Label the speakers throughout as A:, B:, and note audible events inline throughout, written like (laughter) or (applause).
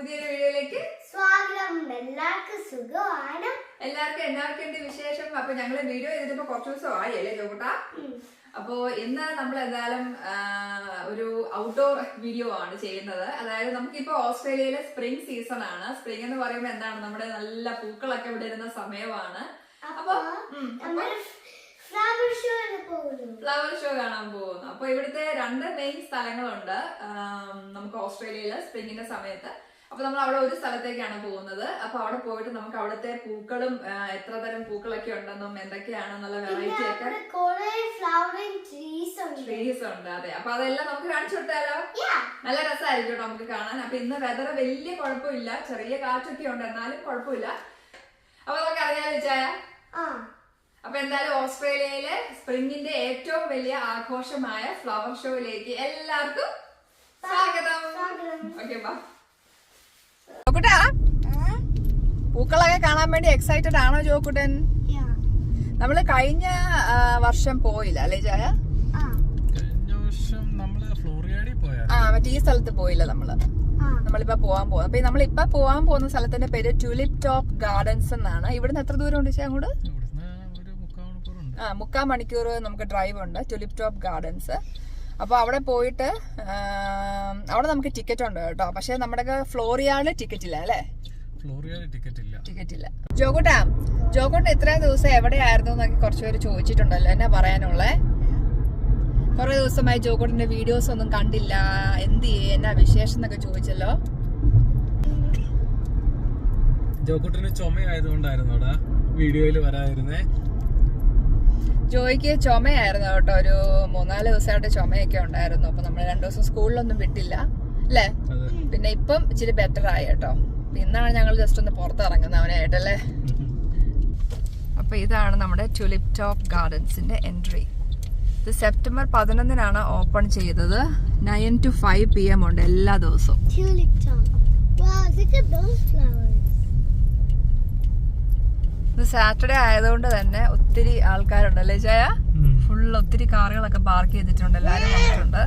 A: പുതിയൊരു വീഡിയോയിലേക്ക്
B: സ്വാഗതം. എല്ലാവർക്കും സുഖമാണ്.
A: എല്ലാവർക്കും എല്ലാവർക്കും വിശേഷം? അപ്പൊ ഞങ്ങൾ വീഡിയോ ചെയ്തിട്ട് കുറച്ച് ദിവസം ആയി അല്ലേ ചോട്ടാ?
B: ഉം.
A: അപ്പോ ഇന്ന് നമ്മൾ എന്തായാലും ഒരു ഔട്ട്ഡോർ വീഡിയോ ആണ് ചെയ്യുന്നത്. അതായത് നമുക്കിപ്പോ ഓസ്ട്രേലിയയിലെ സ്പ്രിംഗ് സീസൺ ആണ്. സ്പ്രിംഗ് എന്ന് പറയുമ്പോൾ എന്താണ്? നമ്മുടെ നല്ല പൂക്കളൊക്കെ ഇവിടെ ഇരുന്ന സമയമാണ്. അപ്പൊ
B: ഫ്ലവർ പോകുന്നു.
A: ഫ്ലവർ ഷോ കാണാൻ പോകുന്നു. അപ്പൊ ഇവിടുത്തെ രണ്ട് മെയിൻ സ്ഥലങ്ങളുണ്ട്. നമുക്ക് ഓസ്ട്രേലിയയിൽ സ്പ്രിംഗിന്റെ സമയത്ത്. അപ്പൊ നമ്മൾ അവിടെ ഒരു സ്ഥലത്തേക്കാണ് പോകുന്നത്. അപ്പൊ അവിടെ പോയിട്ട് നമുക്ക് അവിടുത്തെ പൂക്കളും എത്ര തരം പൂക്കളൊക്കെ ഉണ്ടെന്നും എന്തൊക്കെയാണെന്നുള്ള വെറൈറ്റി ഒക്കെ
B: ട്രീസ് ഉണ്ട്.
A: അതെ. അപ്പൊ അതെല്ലാം നമുക്ക് കാണിച്ചു കൊടുത്താലോ. നല്ല രസമായിരിക്കും കേട്ടോ നമുക്ക് കാണാൻ. അപ്പൊ ഇന്ന് വെതർ വലിയ കുഴപ്പമില്ല. ചെറിയ കാറ്റൊക്കെ ഉണ്ട് എന്നാലും കുഴപ്പമില്ല. അപ്പൊ നമുക്ക് അറിയാലോ ചായ അപ്പൊ എന്തായാലും ഓസ്ട്രേലിയയിലെ സ്പ്രിംഗിന്റെ ഏറ്റവും വലിയ ആഘോഷമായ ഫ്ലവർ ഷോയിലേക്ക് എല്ലാവർക്കും സ്വാഗതം. ഓക്കെ ബാ ജോക്കുട്ടാ? പൂക്കളൊക്കെ കാണാൻ വേണ്ടി എക്സൈറ്റഡ് ആണോ ജോക്കുട്ടൻ. നമ്മൾ കഴിഞ്ഞ വർഷം പോയില്ല അല്ലേ ചായ
B: ആ.
C: കഴിഞ്ഞ വർഷം നമ്മൾ ഫ്ലോറിയാടി പോയാ.
A: ആ മറ്റേ ഈ സ്ഥലത്ത് പോയില്ല നമ്മൾ.
B: ആ.
A: നമ്മളിപ്പോ പോവാൻ പോകുന്നത് അപ്പൊ നമ്മളിപ്പോ പോവാൻ പോകുന്ന സ്ഥലത്തിന്റെ പേര് ട്യൂലിപ് ടോപ്പ് ഗാർഡൻസ് എന്നാണ്. ഇവിടുന്ന് എത്ര ദൂരം ഉണ്ട് അങ്ങോട്ട്? ആ മുക്കാൽ മണിക്കൂർ നമുക്ക് ഡ്രൈവ് ഉണ്ട്. ട്യൂലിപ് ടോപ്പ് ഗാർഡൻസ് അപ്പോൾ അവിടെ പോയിട്ട് അവിടെ നമുക്ക് ടിക്കറ്റ് ഉണ്ട് കേട്ടോ. പക്ഷേ നമ്മുടെ ഫ്ലോറിയാണ് ടിക്കറ്റ് ഇല്ല അല്ലേ?
C: ടിക്കറ്റ് ഇല്ല.
A: ജോകുട്ടാ ജോകുട്ട ഇത്രയും ദിവസം എവിടെയായിരുന്നു എന്നൊക്കെ കുറച്ച് പേര് ചോദിച്ചിട്ടുണ്ടല്ലോ. എന്നാ പറയാനുള്ളേ? കുറെ ദിവസമായി ജോകുട്ടിന്റെ വീഡിയോസ് ഒന്നും കണ്ടില്ല. എന്ത് ചെയ്യേ എന്നാ വിശേഷം എന്നൊക്കെ ചോദിച്ചല്ലോ.
C: ജോക്കുട്ടിന് ചുമയായതുകൊണ്ടായിരുന്നു ആയതുകൊണ്ടായിരുന്നു വീഡിയോയിൽ വരാതിരുന്നേ.
A: ജോയിക്ക് ചുമയായിരുന്നു കേട്ടോ. ഒരു മൂന്നാൽ ദിവസമായിട്ട് ചുമയൊക്കെ ഉണ്ടായിരുന്നു. അപ്പൊ നമ്മൾ രണ്ടു ദിവസം സ്കൂളിലൊന്നും വിട്ടില്ല. അല്ലേ? പിന്നെ ഇപ്പം ഇച്ചിരി ബെറ്റർ ആയി കേട്ടോ. ഇന്നാണ് ഞങ്ങൾ ജസ്റ്റ് ഒന്ന് പുറത്തിറങ്ങുന്നത് അവനായിട്ടല്ലേ അപ്പൊ ഇതാണ് നമ്മുടെ ട്യൂലിപ് ടോപ്പ് ഗാർഡൻസിന്റെ എൻട്രി ഇത് സെപ്റ്റംബർ പതിനൊന്നിനാണ് ഓപ്പൺ ചെയ്തത്. Nine to five P M ഉണ്ട് എല്ലാ ദിവസവും. ഇത് സാറ്റർഡേ ആയതുകൊണ്ട് തന്നെ ഒത്തിരി ആൾക്കാരുണ്ട് അല്ലേ ജയ. ഫുൾ ഒത്തിരി കാറുകളൊക്കെ പാർക്ക് ചെയ്തിട്ടുണ്ട് എല്ലാവരും വന്നിട്ടുണ്ട്.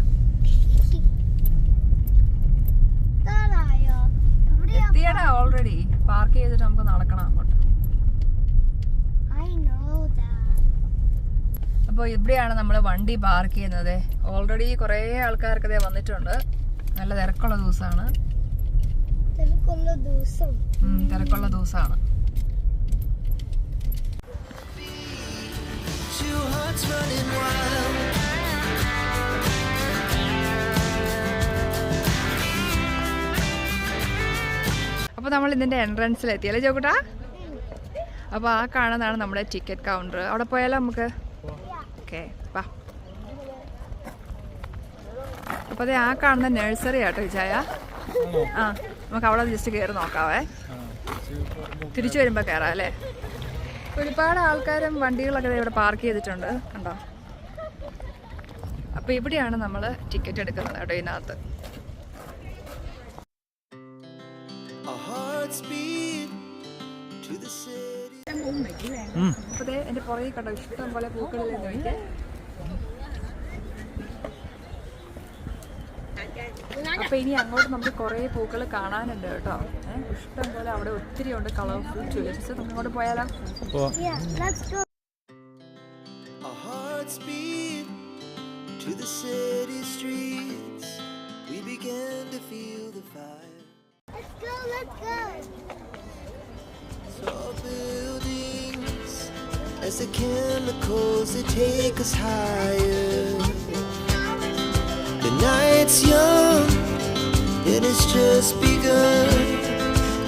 A: എത്തിയടാ ഓൾറെഡി പാർക്ക് ചെയ്തിട്ട് നമുക്ക് നടക്കണം അങ്ങോട്ട്.
B: അപ്പൊ know that.
A: അപ്പോൾ ഇവിടെയാണ് നമ്മൾ വണ്ടി പാർക്ക് ചെയ്യുന്നത്. ഓൾറെഡി കുറേ ആൾക്കാർക്ക് ദേ വന്നിട്ടുണ്ട്. നല്ല തിരക്കുള്ള ദിവസമാണ്.
B: തിരക്കുള്ള
A: ദിവസമാണ്. അപ്പോൾ നമ്മൾ ഇതിന്റെ എൻട്രൻസിൽ എത്തി അല്ലേ ചോക്കുട്ടാ അപ്പോൾ ആ കാണുന്നതാണ് നമ്മുടെ ടിക്കറ്റ് കൗണ്ടർ അവിടെ പോയാലോ നമുക്ക്? ഓക്കെ വാ. അപ്പോൾ അതെ ആ കാണുന്ന നഴ്സറി ആട്ടോ ചായ ആ നമുക്ക് അവിടെ ജസ്റ്റ് കയറി നോക്കാവേ. തിരിച്ചു വരുമ്പോൾ കയറാം അല്ലേ? ഒരുപാട് ആൾക്കാരും വണ്ടികളൊക്കെ ദേ ഇവിടെ പാർക്ക് ചെയ്തിട്ടുണ്ട്. കണ്ടോ? അപ്പോൾ ഇവിടെയാണ് നമ്മൾ ടിക്കറ്റ് എടുക്കുന്നത് കേട്ടോ ഇതിനകത്ത്. എന്റെ പുറകെ കണ്ടോ? ഇഷ്ടം പോലെ പൂക്കളിൽ അപ്പൊ ഇനി അങ്ങോട്ട് നമുക്ക് കുറേ പൂക്കൾ കാണാനുണ്ട് കേട്ടോ. ഇഷ്ടം പോലെ അവിടെ ഒത്തിരി ഉണ്ട് കളർഫുൾ ട്യൂലിപ്സ് നമുക്ക് അങ്ങോട്ട് പോയാലോ
B: Yeah, let's go.
D: Our hearts beat to the city streets. We began to feel the fire.
B: Let's go, let's go.
D: Tall buildings as the chemicals they take us higher. The night's young and it's just begun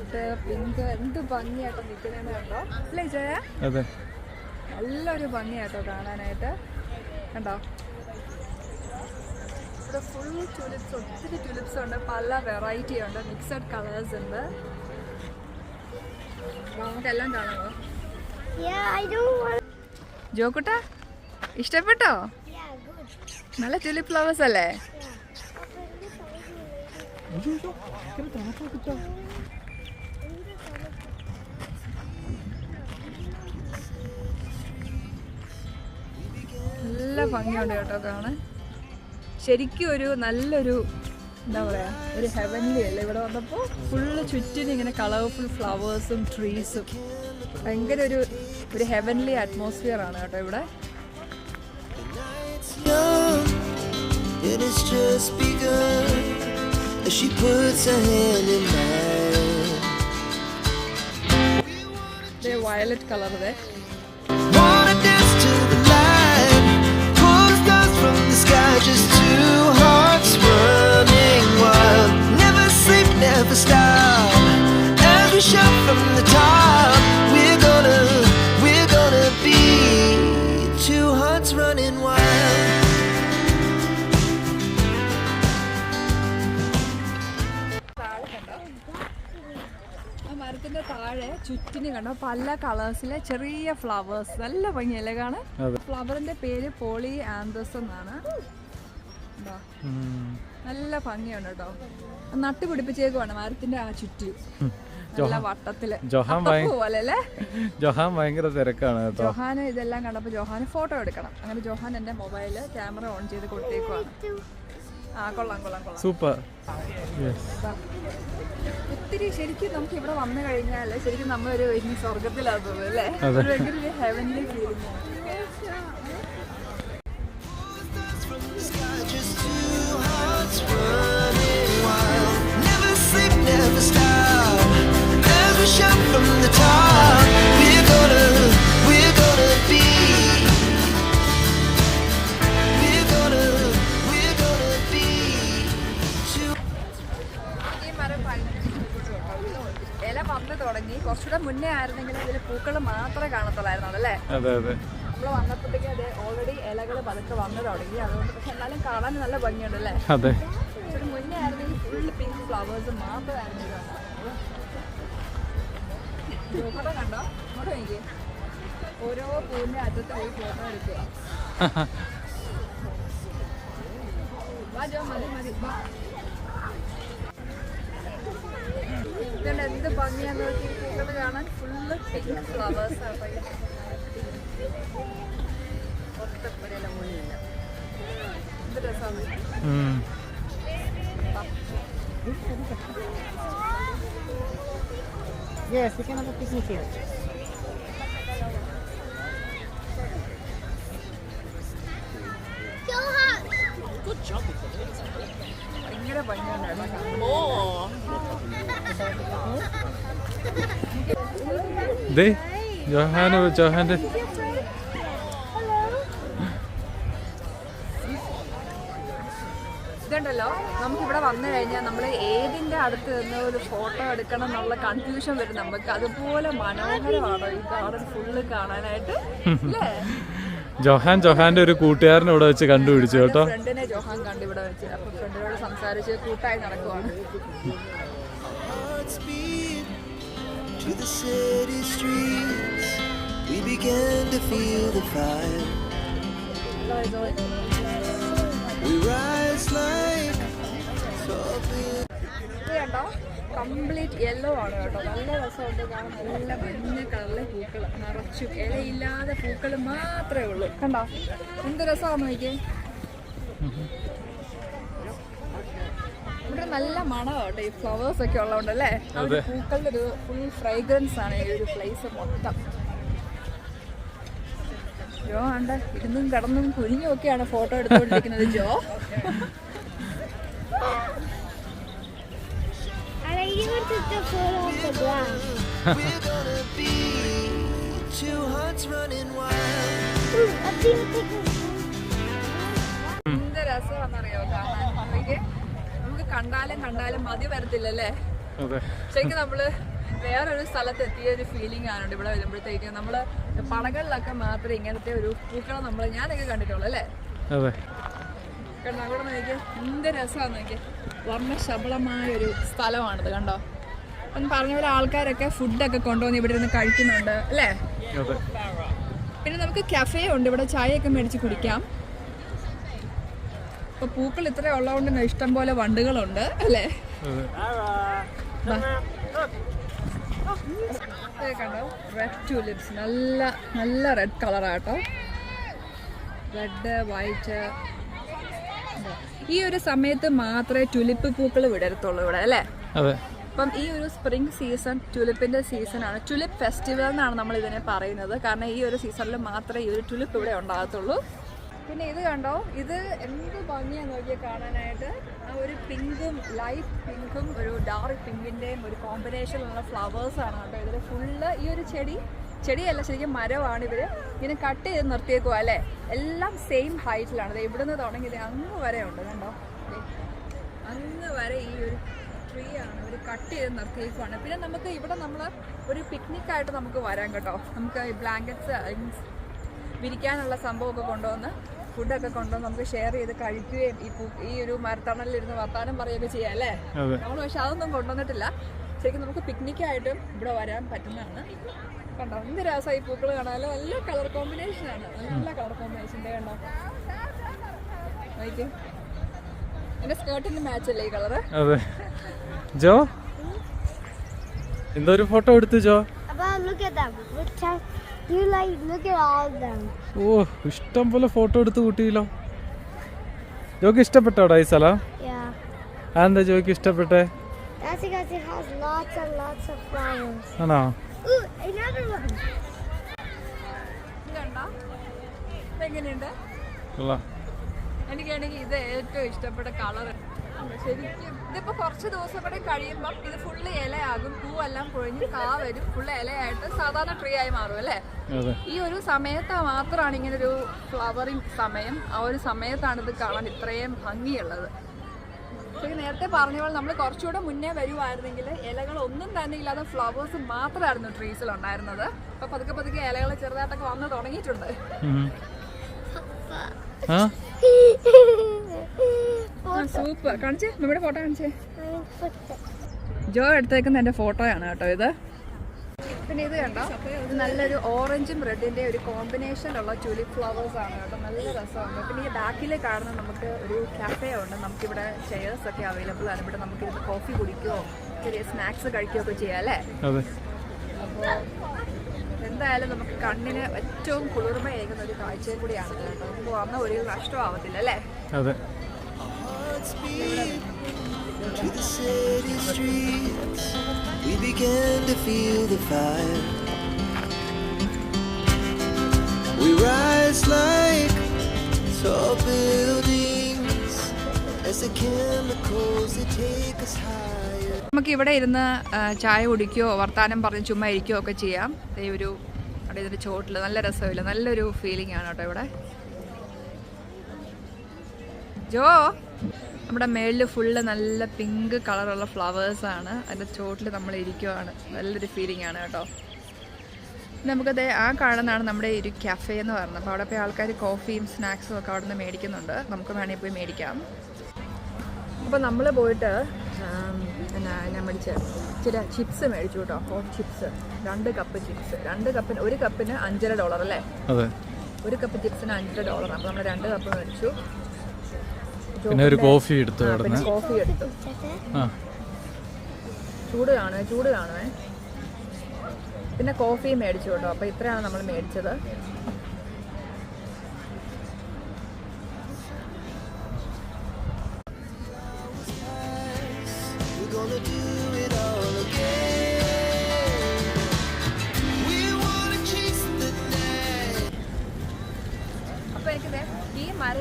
A: red pink എന്ത് ഭംഗിയായിട്ട് നിൽക്കുന്നതെന്ന് കണ്ടോ? അല്ലേ ജയ?
C: അതെ.
A: നല്ലൊരു ഭംഗിയായിട്ടോ കാണാനായിട്ട്. കണ്ടോ? ഇവിടെ ഫുൾ ട്യൂലിപ്സ് ഒത്തിരി ട്യൂലിപ്സ് ഉണ്ട്. പല വെറൈറ്റി ഉണ്ട്. മിക്സഡ് കളേഴ്സ് ഉണ്ട്. നമുക്കെല്ലാം കാണാമോ. ജോക്കുട്ട ഇഷ്ടപ്പെട്ടോ. നല്ല ട്യൂലിപ്പ് ഫ്ലവേഴ്സ് അല്ലേ? നല്ല ഭംഗിയുണ്ട് കേട്ടോ കാണാൻ. ശരിക്കും ഒരു നല്ലൊരു എന്താ പറയാ ഒരു ഹെവൻലി അല്ലേ? ഇവിടെ വന്നപ്പോൾ ഫുള്ള് ചുറ്റിനും ഇങ്ങനെ കളർഫുൾ ഫ്ലവേഴ്സും ട്രീസും ഭയങ്കര ഒരു ഒരു ഹെവൻലി അറ്റ്മോസ്ഫിയർ ആണ് കേട്ടോ ഇവിടെ.
D: Violet colour just two hearts running wild. Never sleep, never stop. As we shout from the top, we're gonna, we're gonna be two hearts running wild.
A: ആ മരത്തിന്റെ താഴെ ചുറ്റിന് കണ്ടോ പല കളേഴ്സിലെ ചെറിയ ഫ്ലവേഴ്സ് നല്ല ഭംഗിയല്ലേ കാണാൻ ഫ്ലവറിന്റെ പേര് പോളി ആന്തസ് എന്നാണ് കണ്ടോ? നല്ല ഭംഗിയാണ് കേട്ടോ. നട്ടുപിടിപ്പിച്ചേക്കുവാണ് മരത്തിന്റെ ആ ചുറ്റി. നല്ല വട്ടത്തിൽ.
C: ജൊഹാൻ
A: പോലെ
C: ജൊഹാൻ ഭയങ്കര തിരക്കാണ് കേട്ടോ.
A: ജോഹാന് ഇതെല്ലാം കണ്ടപ്പോൾ ജോഹാന് ഫോട്ടോ എടുക്കണം. അങ്ങനെ ജോഹാൻ എന്റെ മൊബൈൽ ക്യാമറ ഓൺ ചെയ്ത് കൊടുത്തേക്കുവാണ്. ആ കൊള്ളാം കൊള്ളാം കൊള്ളാം.
C: സൂപ്പർ.
A: ഒത്തിരി ശരിക്കും നമുക്ക് ഇവിടെ വന്നു കഴിഞ്ഞാൽ ശരിക്കും നമ്മളൊരു സ്വർഗത്തിലാകുന്നത് അല്ലേ? ഭയങ്കര ഹെവൻലി ഫീലിംഗ് കണ്ടോ? ഇങ്ങോട്ട് അതെ ഓരോ പൂവിന്റെ അറ്റത്ത് പോയി ഫോട്ടോ എടുക്കുക. എന്ത് ഭംഗിയാന്ന് നോക്കി പൂക്കൾ കാണാൻ full pink
C: flowers
E: Yes, we can have a picnic here.
B: Good job with Two hearts.
A: ഭയങ്കര ഭംഗിയുണ്ട്
C: ദേ ജൊഹാൻ ജൊഹാന്റെ
A: അടുത്ത് നിന്ന് ഒരു ഫോട്ടോ എടുക്കണം എന്നുള്ള കൺഫ്യൂഷൻ വരും നമുക്ക് അതുപോലെ മനോഹരമാണ് ഈ ഗാർഡൻ ഫുള്ള് കാണാനായിട്ട് അല്ലേ
C: ജൊഹാൻ ജൊഹാന്റെ ഒരു കൂട്ടുകാരനെ ഇവിടെ വെച്ച് കണ്ടുപിടിച്ചു കേട്ടോ
A: ഫ്രണ്ടിനെ ജോഹാൻ കണ്ടിവിടെ വെച്ച് അപ്പൊ ഫ്രണ്ടിനോട് സംസാരിച്ച് കൂട്ടായി നടക്കുവാണ്
D: to the city streets. We began to feel the fire. We rise like.
A: ഇത് കണ്ടോ? കംപ്ലീറ്റ് യെല്ലോ ആണ് കേട്ടോ. നല്ല രസമുണ്ട് കാണാൻ. നല്ല മഞ്ഞ കളറിലെ പൂക്കൾ നിറച്ചു. ഇലയില്ലാതെ പൂക്കൾ മാത്രമേ ഉള്ളൂ. കണ്ടോ? എന്ത് രസമാണ് നോക്കിയേ? ഇവിടെ നല്ല മണമാണ് ഈ ഫ്ലവേഴ്സ് ഒക്കെ ഉള്ളതുകൊണ്ട് അല്ലേ? പൂക്കളുടെ ഒരു ഫുൾ ഫ്രേഗ്രൻസ് ആണ് ഈ ഒരു പ്ലേസ് മൊത്തം. ജോ ആണ്ട ഇരുന്നും കിടന്നും കുനിഞ്ഞും ഒക്കെയാണ് photo എടുത്തുകൊണ്ടിരിക്കുന്നത് Jo.
B: And I even took the photo of the glass.
D: We're gonna be two hearts running wild.
B: Ooh, I've seen a
A: എന്ത് രസമാണെന്നറിയോ കാണാൻ നോക്കിയേ നമുക്ക് കണ്ടാലും കണ്ടാലും മതി വരത്തില്ലല്ലേ ശരിക്കും നമ്മൾ വേറൊരു സ്ഥലത്ത് എത്തിയ ഒരു ഫീലിംഗ് ആണ് ഇവിടെ വരുമ്പോഴത്തേക്കും നമ്മൾ പടകളിലൊക്കെ മാത്രമേ ഇങ്ങനത്തെ ഒരു പൂക്കളം നമ്മൾ ഞാനൊക്കെ കണ്ടിട്ടുള്ളൂ അല്ലേ കണ്ടോ അവിടെ നോക്കി എന്ത് രസമാന്ന് നോക്കി വർണശബളമായ ഒരു സ്ഥലമാണിത് കണ്ടോ? ഒന്ന് പറഞ്ഞ പോലെ ആൾക്കാരൊക്കെ ഫുഡൊക്കെ കൊണ്ടുവന്ന് ഇവിടെ ഇരുന്ന് കഴിക്കുന്നുണ്ട് അല്ലേ? പിന്നെ നമുക്ക് കഫേ ഉണ്ട് ഇവിടെ ചായയൊക്കെ മേടിച്ച് കുടിക്കാം. ഇപ്പൊ പൂക്കൾ ഇത്ര ഉള്ളതുകൊണ്ട് ഇഷ്ടം പോലെ വണ്ടുകളുണ്ട് അല്ലേ? കണ്ടോ? റെഡ് ട്യൂലിപ്സ് നല്ല നല്ല റെഡ് കളറാട്ടോ റെഡ് വൈറ്റ് ഈ ഒരു സമയത്ത് മാത്രമേ ടുലിപ്പ് പൂക്കൾ വിടരത്തുള്ളൂ ഇവിടെ അല്ലേ?
C: അതെ.
A: അപ്പം ഈ ഒരു സ്പ്രിംഗ് സീസൺ ട്യുലിപ്പിന്റെ സീസൺ ആണ്. ട്യുലിപ്പ് ഫെസ്റ്റിവൽ എന്നാണ് നമ്മൾ ഇതിനെ പറയുന്നത്. കാരണം ഈ ഒരു സീസണിൽ മാത്രമേ ഈ ഒരു ട്യുലിപ്പ് ഇവിടെ ഉണ്ടാകത്തുള്ളൂ. പിന്നെ ഇത് കണ്ടോ? ഇത് എന്ത് ഭംഗിയാ നോക്കിയാൽ കാണാനായിട്ട്. ആ ഒരു പിങ്കും ലൈറ്റ് പിങ്കും ഒരു ഡാർക്ക് പിങ്കിന്റെയും ഒരു കോമ്പിനേഷനിലുള്ള ഫ്ലവേഴ്സ് ആണ് കേട്ടോ ഇതിൽ ഫുള്ള് ഈ ഒരു ചെടി. ചെടിയല്ല ശരിക്കും മരമാണ് ഇവർ. ഇങ്ങനെ കട്ട് ചെയ്ത് നിർത്തിയേക്കുക അല്ലേ? എല്ലാം സെയിം ഹൈറ്റിലാണ് ഇവിടെ നിന്ന് തുടങ്ങി അങ്ങ് വരെ ഉണ്ട് കണ്ടോ അങ്ങ് വരെ ഈ ഒരു ട്രീ ആണ് ഒരു കട്ട് ചെയ്ത് നിർത്തിയേക്കുവാണ്. പിന്നെ നമുക്ക് ഇവിടെ നമ്മൾ ഒരു പിക്നിക് ആയിട്ട് നമുക്ക് വരാം കേട്ടോ. നമുക്ക് ഈ ബ്ലാങ്കറ്റ്സ് വിരിക്കാനുള്ള സംഭവമൊക്കെ കൊണ്ടുവന്ന് ഫുഡൊക്കെ കൊണ്ടുവന്ന് നമുക്ക് ഷെയർ ചെയ്ത് കഴിക്കുകയും ഈ ഈ ഒരു മരത്തണലിരുന്ന് വർത്താനം പറയുകയൊക്കെ ചെയ്യാം അല്ലേ? നമ്മൾ പക്ഷെ അതൊന്നും കൊണ്ടുവന്നിട്ടില്ല. ശരിക്കും നമുക്ക് പിക്നിക്കായിട്ടും ഇവിടെ വരാൻ പറ്റുന്നതാണ്. കണ്ടോ? എന്ത് രസമായി പൂക്കൾ കാണാമല്ലോ നല്ല കളർ കോമ്പിനേഷൻ ആണ്. നല്ല കളർ കോമ്പിനേഷൻ കണ്ടോ? നോക്കിക്കേ എന്റെ സ്കേർട്ടിന്റെ മാച്ച് അല്ലേ ഈ കളറ്?
C: അതെ. ജോ? എന്തോ ഒരു ഫോട്ടോ എടുത്തു ജോ. ഓ ഇഷ്ടം പോലെ ഫോട്ടോ എടുത്ത് കൂട്ടിയില്ലോ. ജോക്ക് ഇഷ്ടപ്പെട്ടോടാ ഈ സ്ഥലം. അതെന്താ ജോക്ക് ഇഷ്ടപ്പെട്ടേ. ആണോ?
B: Ooh, another one.
A: ഇത് കണ്ടോ എങ്ങനെയുണ്ട്
C: കൊള്ളാം.
A: എനിക്കാണെങ്കിൽ ഇത് ഏറ്റവും ഇഷ്ടപ്പെട്ട കളർ. ശരിക്കും ഇതിപ്പോ കുറച്ച് ദിവസം കൂടെ കഴിയുമ്പോൾ ഇത് ഫുള്ള് ഇലയാകും. പൂവെല്ലാം പൊഴിഞ്ഞ് കാ വരും. ഫുള്ള് ഇലയായിട്ട് സാധാരണ ട്രീ ആയി മാറും അല്ലേ?
C: അതെ.
A: ഈ ഒരു സമയത്ത് മാത്രമാണ് ഇങ്ങനെ ഒരു ഫ്ലവറിങ് സമയം. ആ ഒരു സമയത്താണ് ഇത് കാണാൻ ഇത്രയും ഭംഗിയുള്ളത്. ശരി നേരത്തെ പറഞ്ഞ പോലെ നമ്മൾ കുറച്ചുകൂടെ മുന്നേ വരുമായിരുന്നെങ്കിൽ ഇലകൾ ഒന്നും തന്നെ ഇല്ലാതെ ഫ്ലവേഴ്സ് മാത്രമായിരുന്നു ട്രീസിൽ ഉണ്ടായിരുന്നത്. അപ്പൊ പതുക്കെ പതുക്കെ ഇലകൾ ചെറുതായിട്ടൊക്കെ വന്ന് തുടങ്ങിയിട്ടുണ്ട്. സൂപ്പർ. കാണിച്ചേ നമ്മുടെ ഫോട്ടോ കാണിച്ചേ. ജോ എടുത്തേക്കുന്ന എന്റെ ഫോട്ടോയാണ് കേട്ടോ ഇത്. പിന്നെ ഇത് കണ്ടോ? ഇത് നല്ലൊരു ഓറഞ്ചും റെഡിന്റെ ഒരു കോമ്പിനേഷൻ ഉള്ള ട്യൂലിപ്പ് ഫ്ലവേഴ്സ് ആണ് കേട്ടോ. നല്ല രസമുണ്ട്. പിന്നെ ഈ ബാക്കിൽ കാണുന്ന നമുക്ക് ഒരു കാഫേ ഉണ്ട്. നമുക്കിവിടെ ചെയേഴ്സ് ഒക്കെ അവൈലബിൾ ആണ്. ഇവിടെ നമുക്ക് ഇവിടെ കോഫി കുടിക്കുകയോ ചെറിയ സ്നാക്സ് കഴിക്കുകയോ ഒക്കെ ചെയ്യാം അല്ലേ?
C: അതെ.
A: അപ്പോൾ എന്തായാലും നമുക്ക് കണ്ണിന് ഏറ്റവും കുളിർമയേകുന്ന ഒരു കാഴ്ചയും കൂടിയാണ് ഇത് കേട്ടോ. നമുക്ക് വന്ന ഒരു നഷ്ടമാവത്തില്ല അല്ലേ?
C: അതെ.
D: To the city streets. We began to feel the fire. We rise like tall buildings as the chemicals they take us higher.
A: നമുക്ക് ഇവിടെ ഇരുന്ന് ചായ കുടിക്കുകയോ വർത്താനം പറഞ്ഞ് ചുമ്മാ ഇരിക്കുകയോ ഒക്കെ ചെയ്യാം ഈ ഒരു അവിടെ ഇതിന്റെ ചോട്ടിൽ നല്ല രസമില്ല നല്ലൊരു ഫീലിംഗ് ആണ് കേട്ടോ ഇവിടെ ജോ നമ്മുടെ മേളിൽ ഫുള്ള് നല്ല പിങ്ക് കളറുള്ള ഫ്ലവേഴ്സാണ് അതിന്റെ ചോട്ടിൽ നമ്മൾ ഇരിക്കുവാണ്. നല്ലൊരു ഫീലിംഗ് ആണ് കേട്ടോ. നമുക്കത് ആ കാണുന്നതാണ് നമ്മുടെ ഒരു കഫേ എന്ന് പറയുന്നത്. അപ്പോൾ അവിടെ പോയി ആൾക്കാർ കോഫിയും സ്നാക്സും ഒക്കെ അവിടെ നിന്ന് മേടിക്കുന്നുണ്ട്. നമുക്ക് വേണമെങ്കിൽ പോയി മേടിക്കാം. അപ്പോൾ നമ്മൾ പോയിട്ട് എന്നാ ഞാൻ മേടിച്ച? ചില ചിപ്സ് മേടിച്ചു കേട്ടോ. ഹോട്ട് ചിപ്സ് രണ്ട് കപ്പ് ചിപ്സ് രണ്ട് കപ്പിന് ഒരു കപ്പിന് അഞ്ചര ഡോളർ അല്ലേ? ഒരു കപ്പ് ചിപ്സിന് അഞ്ചര ഡോളർ അപ്പോൾ നമ്മൾ രണ്ട് കപ്പ് മേടിച്ചു.
C: പിന്നെ ഒരു കോഫി എടുത്തു
A: കിടന്ന് കോഫി എടുത്തു.
C: ആ.
A: ചൂട് കാണുവേ ചൂട് കാണുവേ. പിന്നെ കോഫി മേടിച്ചു കേട്ടോ. അപ്പോൾ ഇത്രയാണ് നമ്മൾ മേടിച്ചത്.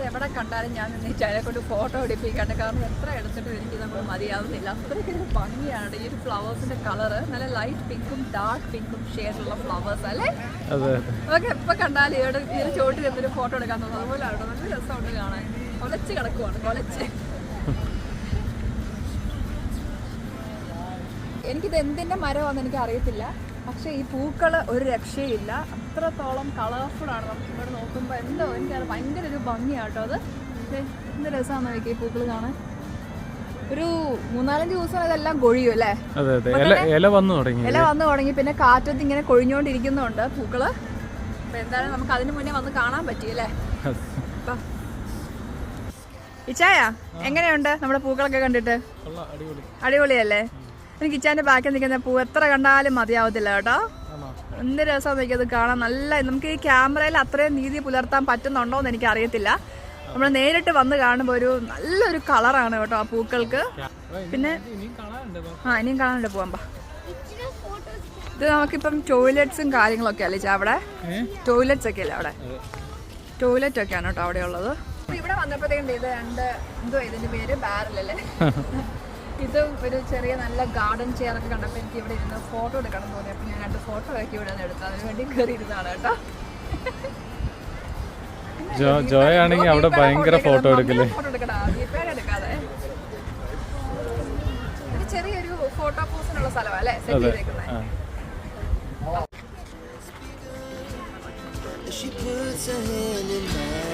A: എവിടെ കണ്ടാലും ഞാൻ നിന്നിട്ട് അതിനെ കൊണ്ട് ഫോട്ടോ എടുപ്പിക്കാണ്ട് കാരണം എത്ര എടുത്തിട്ട് എനിക്ക് നമ്മൾ മതിയാവുന്നില്ല. അത്രയ്ക്കൊരു ഭംഗിയാണ്. ഈ ഒരു ഫ്ലവേഴ്സിന്റെ കളറ് നല്ല ലൈറ്റ് പിങ്കും ഡാർക്ക് പിങ്കും ഷെയ്ഡുള്ള ഫ്ലവേഴ്സ് അല്ലേ? ഓക്കെ എപ്പോൾ കണ്ടാലും ഇവിടെ ഇതിന് ചോട്ടിൽ എന്തൊരു ഫോട്ടോ എടുക്കാൻ തോന്നുന്നു. അതുപോലെ അവിടെ നല്ല രസമുണ്ട് കാണാൻ. കൊലച്ച് കിടക്കുവാണ് കൊലച്ച്. എനിക്കിത് എന്തിന്റെ മരമാണെന്ന് എനിക്ക് അറിയത്തില്ല പക്ഷേ ഈ പൂക്കൾ ഒരു രക്ഷയില്ല. അത്രത്തോളം കളർഫുൾ ആണ് നമുക്ക് ഇവിടെ നോക്കുമ്പോൾ എന്തോ എനിക്കത് ഭയങ്കര ഒരു ഭംഗിയാട്ടോ അത്. എന്ത് രസമാണെന്ന് നോക്കി ഈ പൂക്കൾ കാണാൻ. ഒരു മൂന്നാലഞ്ച് ദിവസം ഇതെല്ലാം കൊഴിയും അല്ലേ?
C: ഇല വന്നു തുടങ്ങി.
A: ഇല വന്നു തുടങ്ങി. പിന്നെ കാറ്റത്ത് ഇങ്ങനെ കൊഴിഞ്ഞുകൊണ്ടിരിക്കുന്നുണ്ട് പൂക്കൾ. അപ്പൊ എന്തായാലും നമുക്ക് അതിന് മുന്നേ വന്ന് കാണാൻ പറ്റി അല്ലേ? ഇച്ചായ എങ്ങനെയുണ്ട് നമ്മുടെ പൂക്കളൊക്കെ കണ്ടിട്ട്? അടിപൊളിയല്ലേ? എനിക്ക് ഇച്ചാന്റെ ബാക്കിൽ നിൽക്കുന്ന പൂ എത്ര കണ്ടാലും മതിയാവത്തില്ല കേട്ടോ. എന്ത് രസം നോക്കിയത് കാണാൻ നല്ല നമുക്ക് ഈ ക്യാമറയിൽ അത്രയും നീതി പുലർത്താൻ പറ്റുന്നുണ്ടോ എന്ന് എനിക്ക് അറിയത്തില്ല. നമ്മൾ നേരിട്ട് വന്ന് കാണുമ്പോൾ ഒരു നല്ലൊരു കളറാണ് കേട്ടോ ആ പൂക്കൾക്ക്. പിന്നെ. ആ ഇനിയും കാണാനുണ്ട് പോവാൻ പാ ഇത് നമുക്കിപ്പം ടോയ്ലറ്റ്സും കാര്യങ്ങളൊക്കെ അല്ലേ ചാ അവിടെ? ടോയ്ലറ്റ്സ് ഒക്കെ അല്ലേ അവിടെ? ടോയ്ലറ്റ് ഒക്കെയാണ് കേട്ടോ അവിടെ ഉള്ളത് ഇവിടെ വന്നപ്പോഴത്തേക്കും ഇത് രണ്ട് എന്തോ ഇതിന്റെ പേര്? ബാരലല്ലേ (laughs) ഇതും ഒരു ചെറിയ നല്ല ഗാർഡൻ ചെയർ ഒക്കെ കണ്ടപ്പോൾ എനിക്ക് ഇവിടെ ഇരുന്ന് ഫോട്ടോ എടുക്കണം തോന്നി. അപ്പൊ ഞാൻ രണ്ട് ഫോട്ടോ ഒക്കെ ഇവിടെ നിന്ന് എടുത്തു. അതിന് വേണ്ടി കയറി ഇരുന്നതാണ് കേട്ടോ.
C: ജോയാണെങ്കിൽ ജോയ ആണെങ്കിൽ അവിടെ ഭയങ്കര ഫോട്ടോ എടുക്കില്ലേ?
A: ഫോട്ടോ എടുക്കടാ എടുക്കാതെ. ചെറിയൊരു ഫോട്ടോ പോസിനുള്ള സ്ഥലമാണ് അല്ലേ? സെറ്റ് ചെയ്തേക്കുന്നത്
D: She puts her hand in mine.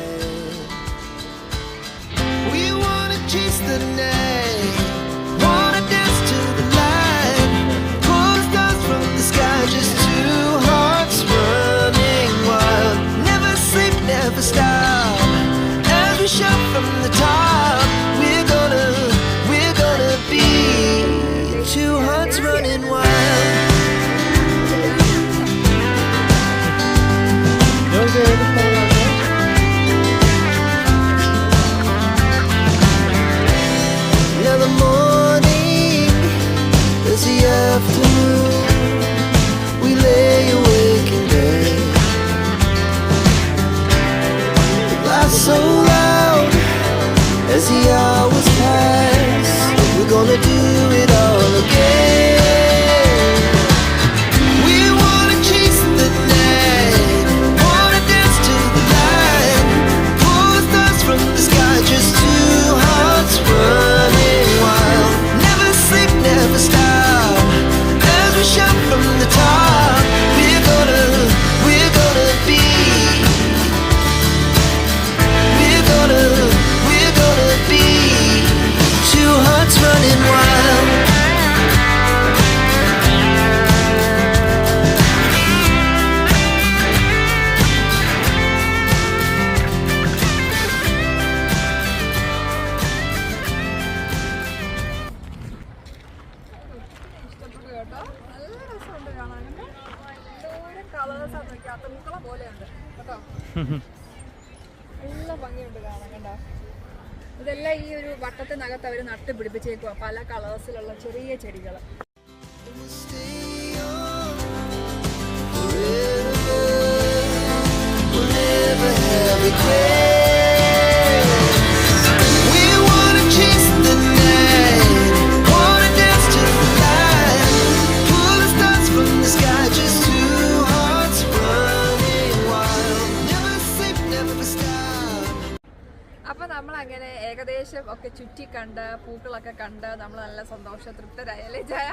A: പൂക്കളൊക്കെ കണ്ട് നമ്മൾ നല്ല സന്തോഷ തൃപ്തരായല്ലേ ജയ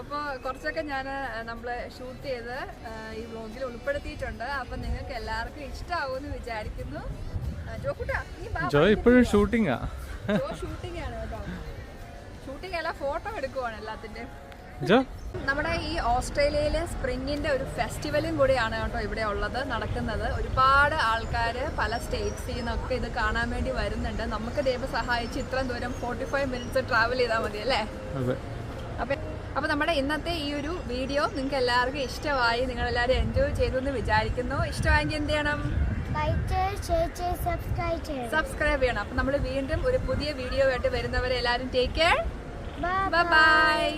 A: അപ്പോൾ കുറച്ചൊക്കെ ഞാൻ നമ്മൾ ഷൂട്ട് ചെയ്ത് ഈ വ്ലോഗിൽ ഉൾപ്പെടുത്തിയിട്ടുണ്ട്. അപ്പം നിങ്ങൾക്ക് എല്ലാവർക്കും ഇഷ്ടമാവുമെന്ന് വിചാരിക്കുന്നു.
C: ജോ ഇപ്പോഴും ഷൂട്ടിങ്ങാ
A: ഷൂട്ടിംഗ് ആണ് കേട്ടോ. ഷൂട്ടിംഗ് അല്ല ഫോട്ടോ എടുക്കുവാണ് എല്ലാത്തിന്റെയും
C: ജോ
A: നമ്മുടെ ഈ ഓസ്ട്രേലിയയിലെ സ്പ്രിങ്ങിന്റെ ഒരു ഫെസ്റ്റിവലും കൂടിയാണ് കേട്ടോ ഇവിടെ ഉള്ളത് നടക്കുന്നത്. ഒരുപാട് ആൾക്കാർ പല സ്റ്റേറ്റ്സിൽ നിന്നൊക്കെ ഇത് കാണാൻ വേണ്ടി വരുന്നുണ്ട്. നമുക്ക് ദൈവം സഹായിച്ച് ഇത്രയും ദൂരം ഫോർട്ടി ഫൈവ് മിനിറ്റ്സ് ട്രാവൽ ചെയ്താൽ മതി അല്ലേ?
C: അപ്പൊ
A: അപ്പം അപ്പോൾ നമ്മുടെ ഇന്നത്തെ ഈ ഒരു വീഡിയോ നിങ്ങൾക്ക് എല്ലാവർക്കും ഇഷ്ടമായി നിങ്ങൾ എല്ലാവരും എൻജോയ് ചെയ്തു എന്ന് വിചാരിക്കുന്നു. ഇഷ്ടമായെങ്കിൽ എന്ത് ചെയ്യണം? സബ്സ്ക്രൈബ് ചെയ്യണം. അപ്പം നമ്മൾ വീണ്ടും ഒരു പുതിയ വീഡിയോ ആയിട്ട് വരുന്നവരെ എല്ലാവരും ടേക്ക് കെയർ ബൈ ബൈ